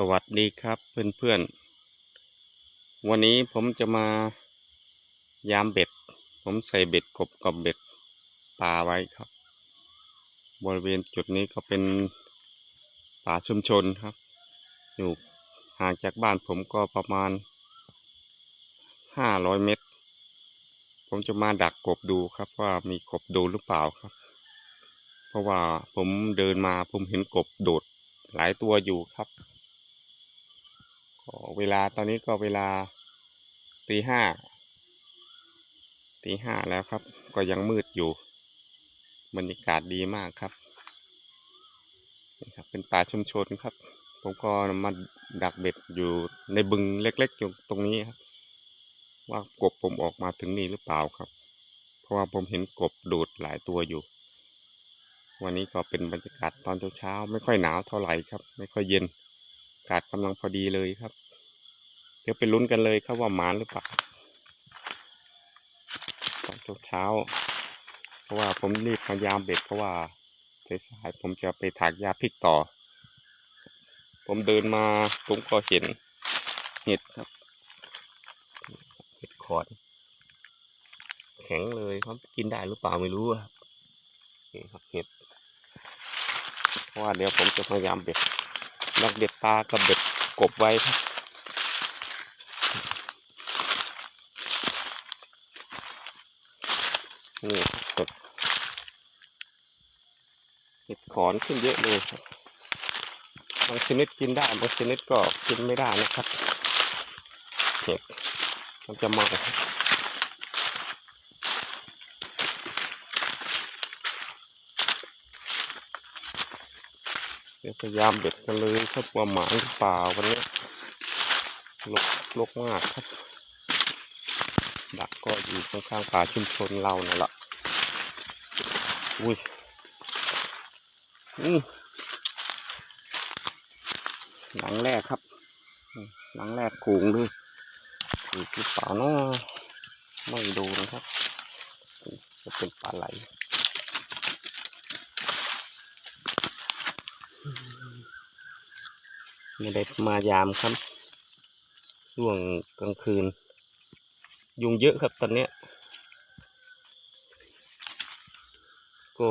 สวัสดีครับเพื่อนๆ วันนี้ผมจะมายามเบ็ด ผมใส่เบ็ดกบกับเบ็ดปลาไว้ครับ บริเวณจุดนี้ก็เป็นป่าชุมชนครับ อยู่ห่างจากบ้านผมก็ประมาณห้าร้อยเมตร ผมจะมาดักกบดูครับว่ามีกบดูหรือเปล่าครับ เพราะว่าผมเดินมาผมเห็นกบโดดหลายตัวอยู่ครับ ก็เวลาตอนนี้ก็เวลาตีห้าตีห้าแล้วครับ ก็ยังมืดอยู่บรรยากาศดีมากครับนี่ครับ เป็นป่าชุมชนครับ ผมก็มาดักเบ็ดอยู่ในบึงเล็กๆอยู่ตรงนี้ครับ ว่ากบผมออกมาถึงนี่หรือเปล่าครับ เพราะว่าผมเห็นกบโดดหลายตัวอยู่ วันนี้ก็เป็นบรรยากาศตอนเช้าๆไม่ค่อยหนาวเท่าไหร่ครับ ไม่ค่อยเย็น กาศกำลังพอดีเลยครับ เดี๋ยวไปลุ้นกันเลยครับว่าหมานหรือเปล่าตอนเช้า เพราะว่าผมรีบพยายามเบ็ดเพราะว่าสายผมจะไปถากหญ้าพริกต่อ ผมเดินมาผมก็เห็นเห็ดครับ เห็ดขอนแข็งเลยครับกินได้หรือเปล่าไม่รู้ครับนี่ครับเห็ด เพราะว่าเดี๋ยวผมจะพยายามเบ็ด นักเบ็ดปลากับเบ็ดกบไว้ครับนี่ครับเห็ดขอนขึ้นเยอะเลยครับบางชนิดกินได้บางชนิดก็กินไม่ได้นะครับ เห็ดมันจะเมาครับ ดี๋ยวพยายามเบ็ดกันเลยครับว่าหมาหรือเปล่าวันนี้ลกลกมากครับ ดักก็อยู่ข้างๆป่าชุมชนเรานี่ยแหละอุ้ยอืมหลังแรกครับหลังแรกขูงเลยถูกหรือเปล่าเนาะไม่โดนครับ จะเป็นปลาไหล ไม่ได้มายามครับช่วงกลางคืน ยุงเยอะครับตอนเนี้ยก็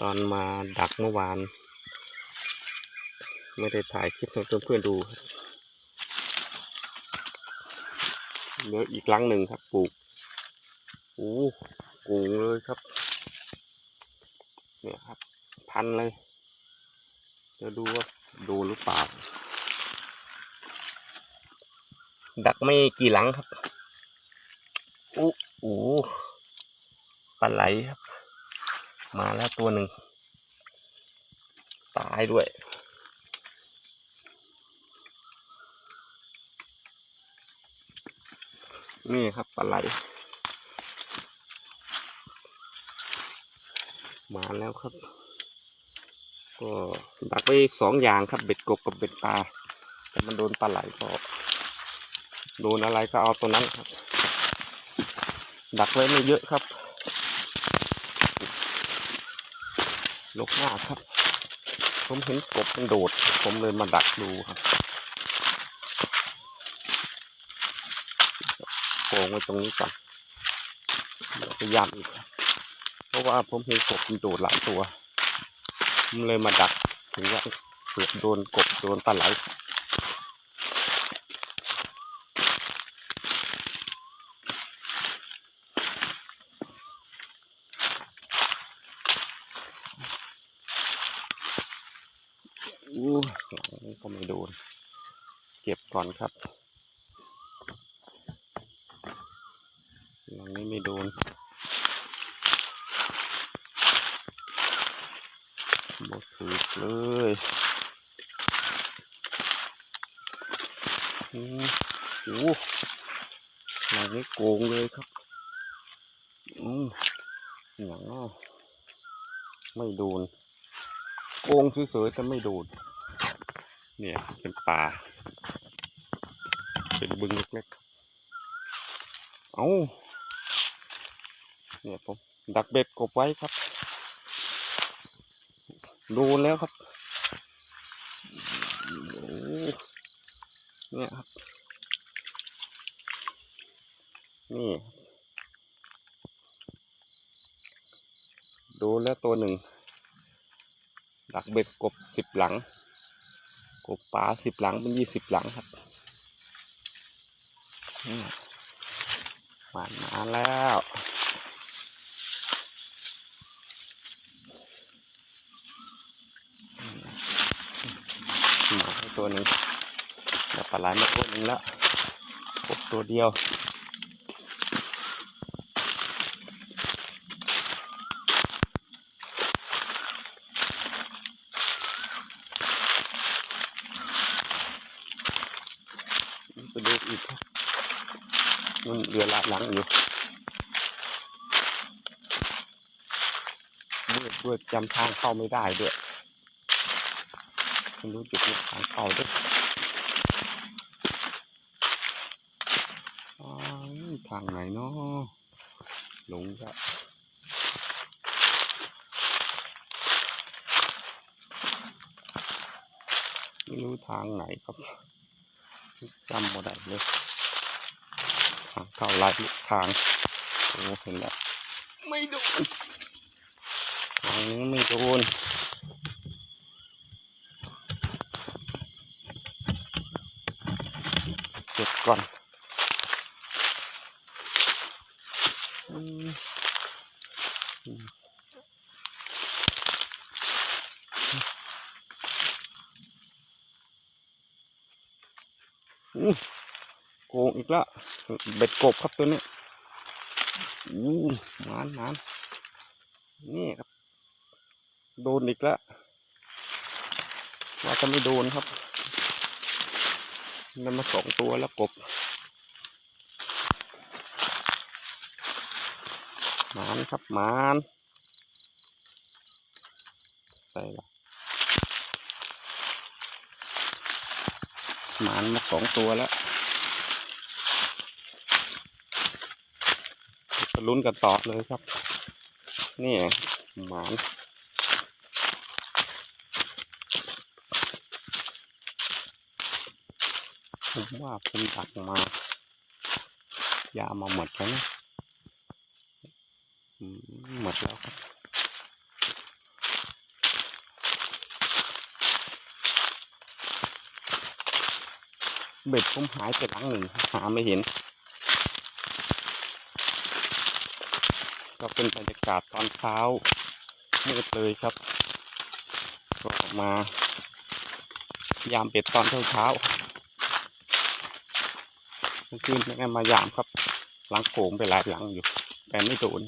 ตอนมาดักเมื่อวาน ไม่ได้ถ่ายคลิปให้เพื่อนๆดูเหลืออีกหลังหนึ่งครับปลูกโอ้กูงเลยครับ เนี่ยครับ พันเลยเดี๋ยวดูว่า ดูหรือเปล่า ดักไม่กี่หลังครับอู้อู้ปลาไหลครับ มาแล้วตัวหนึ่ง ตายด้วย นี่ครับปลาไหล มาแล้วครับ ก็ดักไปสองอย่างครับเบ็ดกบกับเบ็ดปลาแต่มันโดนปลาไหลก็โดนอะไรก็เอาตัวนั้นครับ ดักไว้ไม่เยอะครับลกหน้าครับ ผมเห็นกบมันโดด ผมเลยมาดักดูครับโกงไว้ตรงนี้ก่อนเดี๋ยวพยายามอีกครับ เพราะว่าผมเห็นกบมันโดดหลายตัว ผมเลยมาดักถึงว่าเกือบโดนกบโดนปลาไหลอู้หลังนี้ก็ไม่โดน เก็บก่อนครับหลังนี้ไม่โดน หมดถูก เลยอืมโอ้โหลังนี้โกงเลยครับอืมหลังอไม่โดน โกงสวยๆแต่ไม่โดน เนี่ย เป็นป่า เป็นบึงเล็กๆ เอาเนี่ยผมดักเบ็ดกบไว้ครับ โดนแล้วครับเนี่ยครับ นี่ดูแล้วตัวหนึ่ง ดักเบ็ดกบสิบหลัง กบป่าสิบหลังเป็นยี่สิบหลังครับนี่มามาแล้วหมาให้ ตัวหนึ่งแล้วปลาไหลมาตัวหนึ่งแล้วกบตัวเดียวไปดูอีกมันเรือลาดหลังอยู่ด้วยด้วยจำทางเข้าไม่ได้ด้วย ไม่รู้จุดลูกทางเข้าด้วยทางไหนเนาะหลงจะไม่รู้ทางไหนครับจำบ่ได้เลยทางเข้าลายทางโอ้เห็นแล้วไม่โดนทางนี้ไม่โดนเก่อนอืมอืมอู้โกงอีกแล้วเบ็ดกบครับตัวนี้อู้หมานหมานนี่ครับ โดนอีกแล้วว่าจะไม่โดนครับ มันมาสองตัวแล้วกบหมานครับหมานใส่ละหมานมาสองตัวแล้วจะลุ้นกันต่อเลยครับ นี่หมาน ผมว่าผมดักมา ยามาหมดแล้วนะอืมหมดแล้วครับเบ็ดผมหายไปหลังหนึ่งหาไม่เห็น ก็เป็นบรรยากาศตอนเช้ามืดเลยครับก็ออกมายามเบ็ดตอนเช้าเช้า เมื่อคืนแม่มายามครับ หลังโขงไปหลายหลังอยู่ แต่ไม่โดน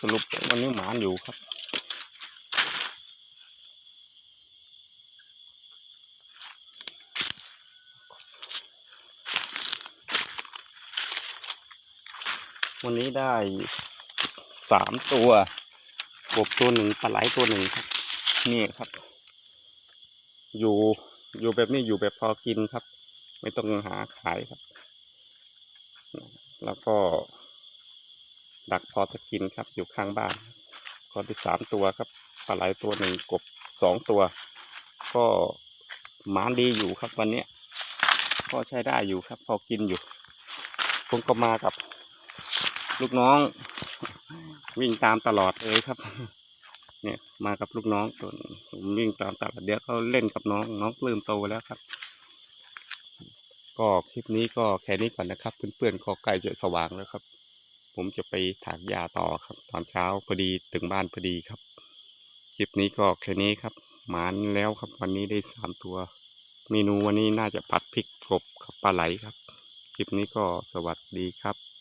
สรุปวันนี้หมานอยู่ครับ วันนี้ได้สามตัวกบตัวหนึ่งปลาไหลตัวหนึ่งครับ นี่ครับ อยู่อยู่แบบนี้อยู่แบบพอกินครับ ไม่ต้องหาขายครับ แล้วก็ดักพอจะกินครับ อยู่ข้างบ้านก็ได้สามตัวครับปลาไหลตัวหนึ่งกบสองตัว ก็หมานดีอยู่ครับวันเนี้ยก็ใช้ได้อยู่ครับ พอกินอยู่ผมก็มากับ ลูกน้อง วิ่งตามตลอดเลยครับ เนี่ยมากับลูกน้องส่วนผมวิ่งตามตลอดเดี๋ยวเขาเล่นกับน้องน้องเริ่มโตแล้วครับ ก็คลิปนี้ก็แค่นี้ก่อนนะครับ เพื่อนๆก็ใกล้จะสว่างแล้วครับ ผมจะไปถากหญ้าต่อครับ ตอนเช้าพอดีถึงบ้านพอดีครับ คลิปนี้ก็แค่นี้ครับ หมานแล้วครับวันนี้ได้สามตัว เมนูวันนี้น่าจะผัดพริกกบกับปลาไหลครับ คลิปนี้ก็สวัสดีครับ